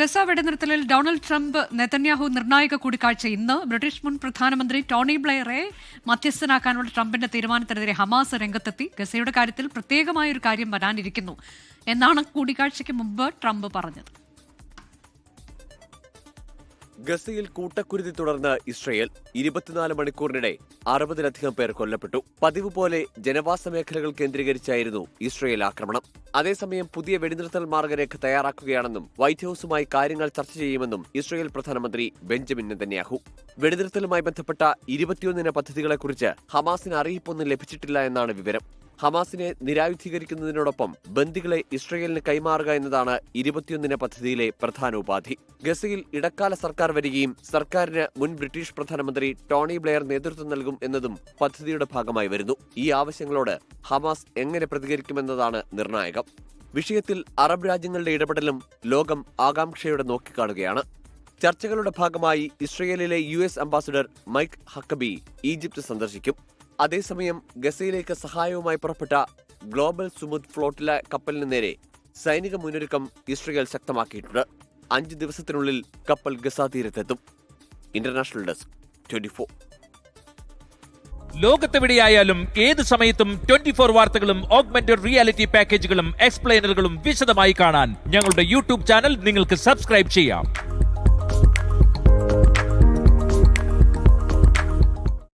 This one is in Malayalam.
ഗസ വെടിനിർത്തലിൽ ഡൊണാൾഡ് ട്രംപ് നെതന്യാഹു നിർണായക കൂടിക്കാഴ്ച ഇന്ന്. ബ്രിട്ടീഷ് മുൻ പ്രധാനമന്ത്രി ടോണി ബ്ലെയറെ മധ്യസ്ഥനാക്കാനുള്ള ട്രംപിന്റെ തീരുമാനത്തിനെതിരെ ഹമാസ് രംഗത്തെത്തി. ഗസയുടെ കാര്യത്തിൽ പ്രത്യേകമായ ഒരു കാര്യം വരാനിരിക്കുന്നു എന്നാണ് കൂടിക്കാഴ്ചയ്ക്ക് മുമ്പ് ട്രംപ് പറഞ്ഞത്. ഗസയിൽ കൂട്ടക്കുരുതി തുടർന്ന് ഇസ്രയേൽ ഇരുപത്തിനാല് മണിക്കൂറിനിടെ അറുപതിലധികം പേർ കൊല്ലപ്പെട്ടു. പതിവ് പോലെ ജനവാസ മേഖലകൾ കേന്ദ്രീകരിച്ചായിരുന്നു ഇസ്രയേൽ ആക്രമണം. അതേസമയം പുതിയ വെടിനിർത്തൽ മാർഗരേഖ തയ്യാറാക്കുകയാണെന്നും വൈറ്റ് ഹൌസുമായി കാര്യങ്ങൾ ചർച്ച ചെയ്യുമെന്നും ഇസ്രയേൽ പ്രധാനമന്ത്രി ബെഞ്ചമിൻ നെതന്യാഹു. വെടിനിർത്തലുമായി ബന്ധപ്പെട്ട ഇരുപത്തിയൊന്നിന പദ്ധതികളെക്കുറിച്ച് ഹമാസിന് അറിയിപ്പൊന്നും ലഭിച്ചിട്ടില്ല എന്നാണ് വിവരം. ഹമാസിനെ നിരായുധീകരിക്കുന്നതിനോടൊപ്പം ബന്ദികളെ ഇസ്രയേലിന് കൈമാറുക എന്നതാണ് ഇരുപത്തിയൊന്നിന പദ്ധതിയിലെ പ്രധാന ഉപാധി. ഗസയിൽ ഇടക്കാല സർക്കാർ വരികയും സർക്കാരിന് മുൻ ബ്രിട്ടീഷ് പ്രധാനമന്ത്രി ടോണി ബ്ലെയർ നേതൃത്വം നൽകും എന്നതും പദ്ധതിയുടെ ഭാഗമായി വരുന്നു. ഈ ആവശ്യങ്ങളോട് ഹമാസ് എങ്ങനെ പ്രതികരിക്കുമെന്നതാണ് നിർണായകം. വിഷയത്തിൽ അറബ് രാജ്യങ്ങളുടെ ഇടപെടലും ലോകം ആകാംക്ഷയോടെ നോക്കിക്കാണുകയാണ്. ചർച്ചകളുടെ ഭാഗമായി ഇസ്രയേലിലെ U S ambassador Mike Huckabee Egypt സന്ദർശിക്കും. അതേസമയം ഗസയിലേക്ക് സഹായവുമായി പുറപ്പെട്ട ഗ്ലോബൽ സുമുദ് ഫ്ലോട്ടിലെ കപ്പലിന് നേരെ സൈനിക മുന്നൊരുക്കം ഇസ്രയേൽ ശക്തമാക്കിയിട്ടുണ്ട്. അഞ്ച് ദിവസത്തിനുള്ളിൽ കപ്പൽ Gaza തീരത്തെത്തും. International desk twenty four. ലോകത്തെവിടെയായാലും ഏത് സമയത്തും ട്വന്റി ഫോർ വാർത്തകളും ഓഗ്മെന്റഡ് റിയാലിറ്റി പാക്കേജുകളും എക്സ്പ്ലെയിനറുകളും വിശദമായി കാണാൻ ഞങ്ങളുടെ യൂട്യൂബ് ചാനൽ നിങ്ങൾക്ക് സബ്സ്ക്രൈബ് ചെയ്യാം.